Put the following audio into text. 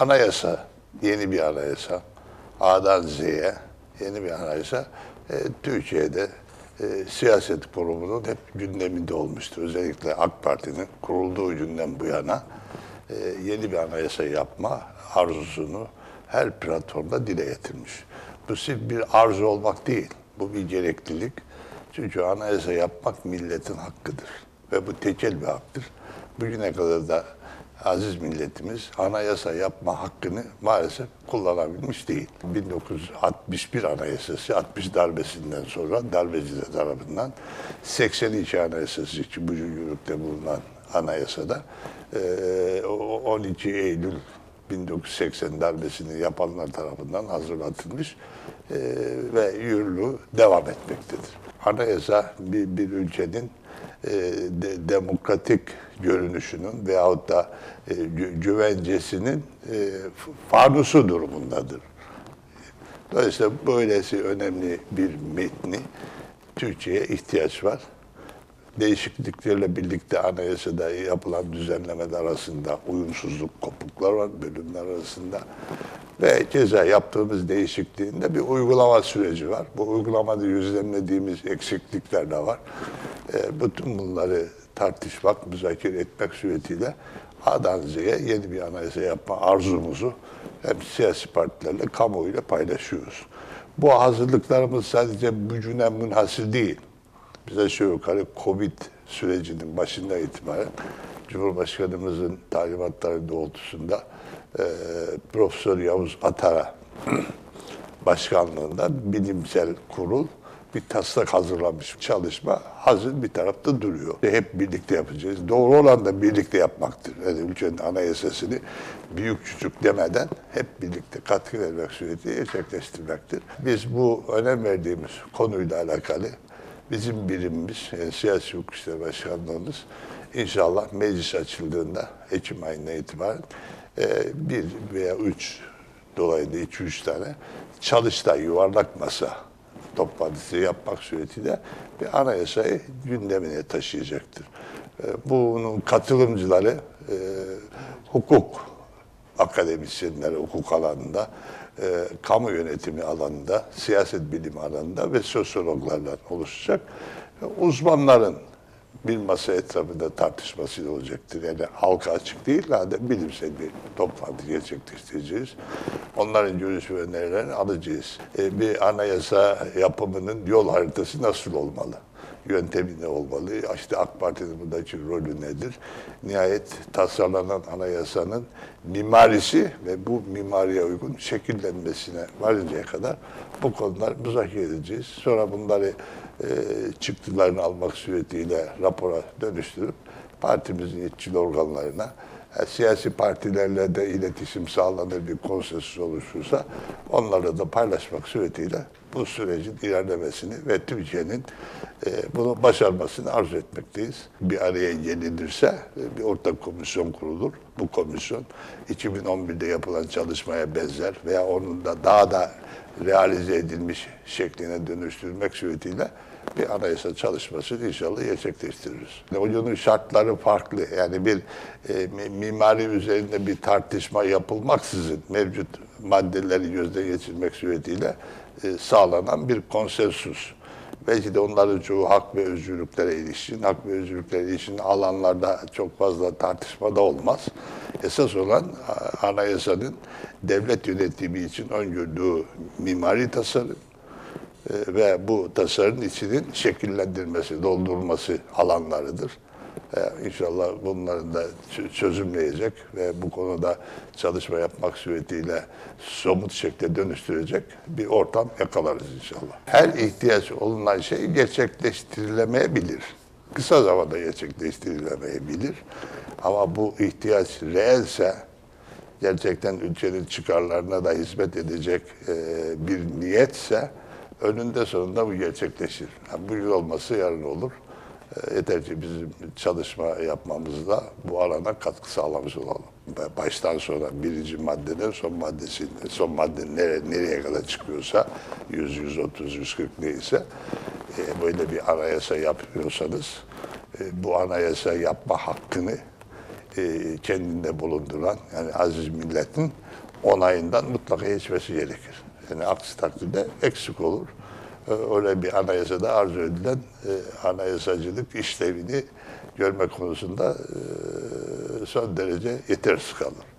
anayasa, yeni bir anayasa, A'dan Z'ye yeni bir anayasa e, Türkiye'de e, siyaset kurumunun hep gündeminde olmuştur. Özellikle AK Parti'nin kurulduğu günden bu yana e, yeni bir anayasa yapma arzusunu her platformda dile getirmiş. Bu sırf bir arzu olmak değil, bu bir gereklilik. Çünkü anayasa yapmak milletin hakkıdır ve bu tekel bir haktır. Bugüne kadar da aziz milletimiz anayasa yapma hakkını maalesef kullanabilmiş değil. 1961 anayasası 60 darbesinden sonra darbeciler tarafından 82 anayasası için bugün yürürlükte bulunan anayasada eee, o 12 Eylül 1980 darbesini yapanlar tarafından hazırlatılmış eee, ve yürürlüğü devam etmektedir. Anayasa bir, bir ülkenin e, de- demokratik görünüşünün veyahut da e, gü- güvencesinin e, fanusu durumundadır. Dolayısıyla böylesi önemli bir metni Türkiye'ye ihtiyaç var. Değişikliklerle birlikte anayasada yapılan düzenlemeler arasında uyumsuzluk, kopuklar var bölümler arasında. Ve keza yaptığımız değişikliğinde bir uygulama süreci var. Bu uygulamada yüzlemlediğimiz eksiklikler de var. E, bütün bunları tartışmak, müzakere etmek suretiyle A'dan Z'ye yeni bir anayasa yapma arzumuzu hem siyasi partilerle, kamuoyuyla paylaşıyoruz. Bu hazırlıklarımız sadece bugüne münhasır değil. Biz aşağı yukarı Covid sürecinin başından itibaren Cumhurbaşkanımızın talimatları doğrultusunda e, Profesör Yavuz Atara başkanlığında bilimsel kurul bir taslak hazırlamış çalışma hazır bir tarafta duruyor. Hep birlikte yapacağız. Doğru olan da birlikte yapmaktır. Yani ülkenin anayasasını büyük küçük demeden hep birlikte katkı vermek suretiyle gerçekleştirmektir. Biz bu önem verdiğimiz konuyla alakalı bizim birimimiz, yani Siyasi Hukuk İşleri Başkanlığımız inşallah meclis açıldığında Ekim ayından itibaren e, bir veya üç dolayında iki üç tane çalıştay yuvarlak masa toplantısı yapmak suretiyle bir anayasayı gündemine taşıyacaktır. E, Bunun katılımcıları e, hukuk akademisyenleri hukuk alanında, e, kamu yönetimi alanında, siyaset bilimi alanında ve sosyologlardan oluşacak uzmanların bir masa etrafında tartışmasıyla olacaktır. Yani halka açık değil, da bilimsel bir toplantı gerçekleştireceğiz. Onların görüş ve önerilerini alacağız. E, bir anayasa yapımının yol haritası nasıl olmalı? Yöntemi ne olmalı? İşte AK Parti'nin buradaki rolü nedir? Nihayet tasarlanan anayasanın mimarisi ve bu mimariye uygun şekillenmesine varıncaya kadar bu konular müzakere edeceğiz. Sonra bunları e, çıktılarını almak suretiyle rapora dönüştürüp partimizin yetkili organlarına e, siyasi partilerle de iletişim sağlanır bir konsensüs oluşursa onlarla da paylaşmak suretiyle bu sürecin ilerlemesini ve Türkiye'nin e, bunu başarmasını arzu etmekteyiz. Bir araya gelinirse e, bir ortak komisyon kurulur. Bu komisyon 2011'de yapılan çalışmaya benzer veya onun da daha da realize edilmiş şekline dönüştürmek suretiyle bir anayasa çalışmasını inşallah gerçekleştiririz. Oyunun şartları farklı. Yani bir e, mi- mimari üzerinde bir tartışma yapılmaksızın mevcut maddeleri gözden geçirmek suretiyle e, sağlanan bir konsensus. Belki de onların çoğu hak ve özgürlüklere ilişkin, hak ve özgürlüklere ilişkin alanlarda çok fazla tartışma da olmaz. Esas olan anayasanın devlet yönetimi için öngördüğü mimari tasarım, e, ve bu tasarının içinin şekillendirmesi, doldurulması alanlarıdır. E, İnşallah bunların da çö- çözümleyecek ve bu konuda çalışma yapmak suretiyle somut şekle dönüştürecek bir ortam yakalarız inşallah. Her ihtiyaç olunan şey gerçekleştirilemeyebilir. Kısa zamanda gerçekleştirilemeyebilir. Ama bu ihtiyaç reelse, gerçekten ülkenin çıkarlarına da hizmet edecek e, bir niyetse önünde sonunda bu gerçekleşir. Ha, bugün olması yarın olur. E, yeter ki bizim çalışma yapmamızla bu alana katkı sağlamış olalım. Baştan sona birinci maddeden son maddesi, son madde nere, nereye kadar çıkıyorsa 100, 130, 140 neyse e, böyle bir anayasa yapıyorsanız e, bu anayasa yapma hakkını kendinde bulunduran yani aziz milletin onayından mutlaka geçmesi gerekir. Yani aksi takdirde eksik olur. E, Öyle bir anayasada arzu edilen e, anayasacılık işlevini görme konusunda e, son derece yetersiz kalır.